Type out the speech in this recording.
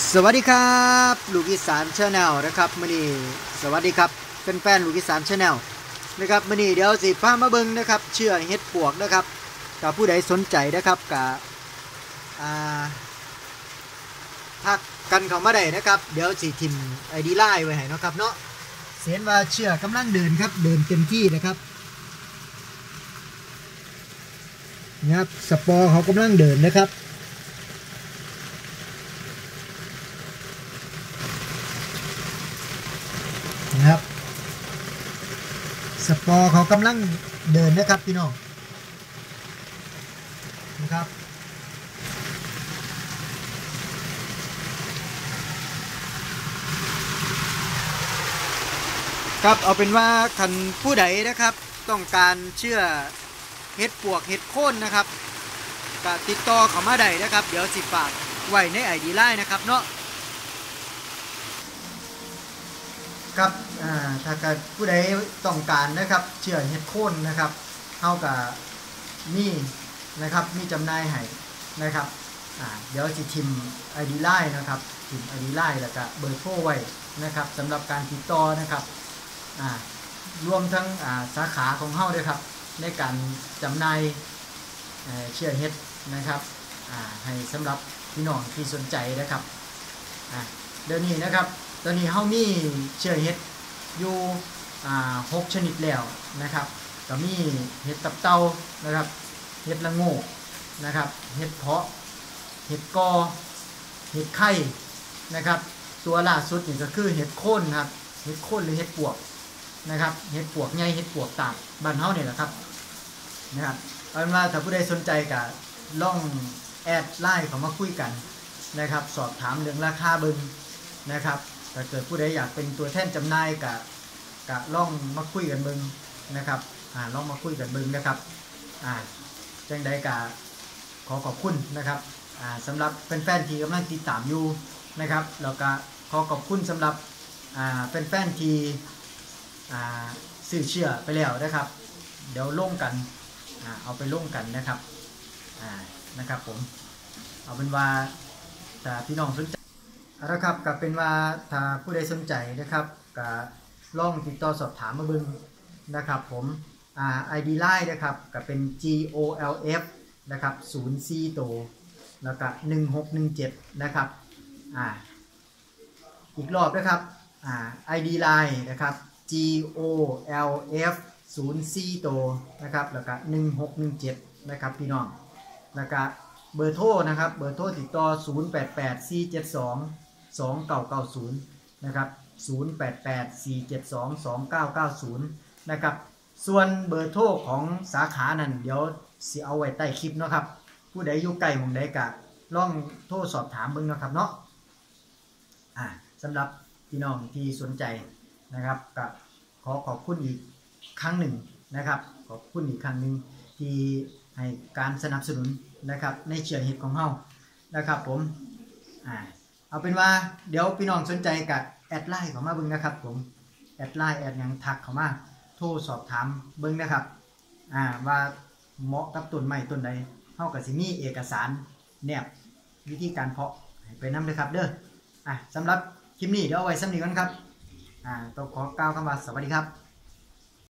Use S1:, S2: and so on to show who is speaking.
S1: สวัสดีครับลูกอีสานชาแนลนะครับมื่อนี้สวัสดีครับแฟนๆลูกอีสานชาแนลนะครับมื่อนี้เดี๋ยวสิพามาเบิ่งนะครับ เชื่อเฮ็ดปวกนะครับกับผู้ใดสนใจนะครับกับอ่าทักกันเข้ามาได้นะครับ เดี๋ยวสิทิมไอดีไลน์ไว้ให้นะครับเนาะเสียนว่าเชื่อกำลังเดินครับ เดินเต็มที่นะครับนี่ครับสปอร์เขากำลังเดินนะครับ สปอร์เขากำลังเดินนะครับพี่น้องนะครับครับเอาเป็นว่าคันผู้ใดนะครับ ต้องการเชื่อเฮ็ดปวกเฮ็ดโค่นนะครับก็ติดต่อเขามาได้นะครับ เดี๋ยวสิฝากไว้ในไอดีไลน์นะครับเนาะ ครับอ่าถ้าเกิดผู้ใดต้องการนะครับเชื่อเฮ็ดโค่นนะครับเท่ากับมีนะครับมีจำหน่ายให้นะครับเดี๋ยวจะทิมไอดีไลน์นะครับทิมไอดีไลน์แล้วก็เบอร์โทรไว้นะครับสำหรับการติดต่อนะครับรวมทั้งาสาขาของเฮาด้วยครับ ในการจำหน่ายเชื่อเฮ็ดนะครับให้สำหรับพี่น้องที่สนใจนะครับเดี๋ยวนี้นะครับ ตอนนี้เฮามีเชื้อเห็ดอยู่หกชนิดแล้วนะครับก็มีเห็ดตับเต่านะครับ เห็ดละง่นะครับ เห็ดเพาะ เห็ดกอ เห็ดไข่นะครับ ตัวล่าสุดนี่ก็คือเห็ดโคนครับ เห็ดโคนหรือเห็ดปวกนะครับ เห็ดปวกใหญ่เห็ดปวกตากบ้านเฮาเนี่ยแหละครับนะครับเอาเป็นว่าถ้าผู้ใดสนใจก็ล่องแอดไลน์เข้ามาคุยกันนะครับ สอบถามเรื่องราคาเบิงนะครับ ถ้าเกิดผู้ใดอยากเป็นตัวแทนจำหน่ายกะกะล่องมาคุยกันเบิงนะครับอ่าล่องมาคุยกันเบิงนะครับอ่าจังใดกะขอขอบคุณนะครับอ่าสำหรับแฟนๆที่กำลังติดตามอยู่นะครับแล้วก็ขอขอบคุณสำหรับอ่าแฟนๆที่อ่าสื่อเชื่อไปแล้วนะครับ เดี๋ยวล่งกันอ่าเอาไปล่งกันนะครับอ่านะครับผมเอาเป็นว่าถ้าพี่น้องสนใจ เอาละครับก็เป็นว่าถ้าผู้ใดสนใจนะครับก็ล่องติดต่อสอบถามมาบึงนะครับผมอ่า ID line นะครับก็เป็น GOLF นะครับ0 4โตแล้วก็1617นะครับอ่าอีกรอบนะครับอ่า ID line นะครับ GOLF 0 4โตนะครับแล้วก็1617นะครับพี่น้องแล้วก็เบอร์โทรนะครับ เบอร์โทรติดต่อ 088 472 2990 นะครับ 088 472 2990 นะครับ ส่วนเบอร์โทรของสาขานั้นเดี๋ยวสิเอาไว้ใต้คลิปเนาะครับ ผู้ใดอยู่ไกลหมองใดกะลองโทรสอบถามเบิ่งนะครับเนาะอ่าสำหรับพี่น้องที่สนใจนะครับก็ขอขอบคุณอีกครั้งหนึ่งนะครับ ขอบคุณอีกครั้งหนึ่งที่ให้การสนับสนุนนะครับในเชื่อเห็ดของเฮานะครับผมอ่า เอาเป็นว่าเดี๋ยวพี่น้องสนใจกับแอดไลน์เข้ามาเบิ่งนะครับ ผมแอดไลน์แอดยังทักเขามาโทรสอบถามเบิ่งนะครับอ่าว่าเหมาะกับต้นไม้ต้นใดเฮากับสิมีเอกสารแนบวิธีการเพาะไปน้ำเลยครับเด้ออะสำหรับคลิปนี้เดี๋ยวเอาไว้สำนีกันครับอ่าต้องขอกล่าวคำว่าสวัสดีครับ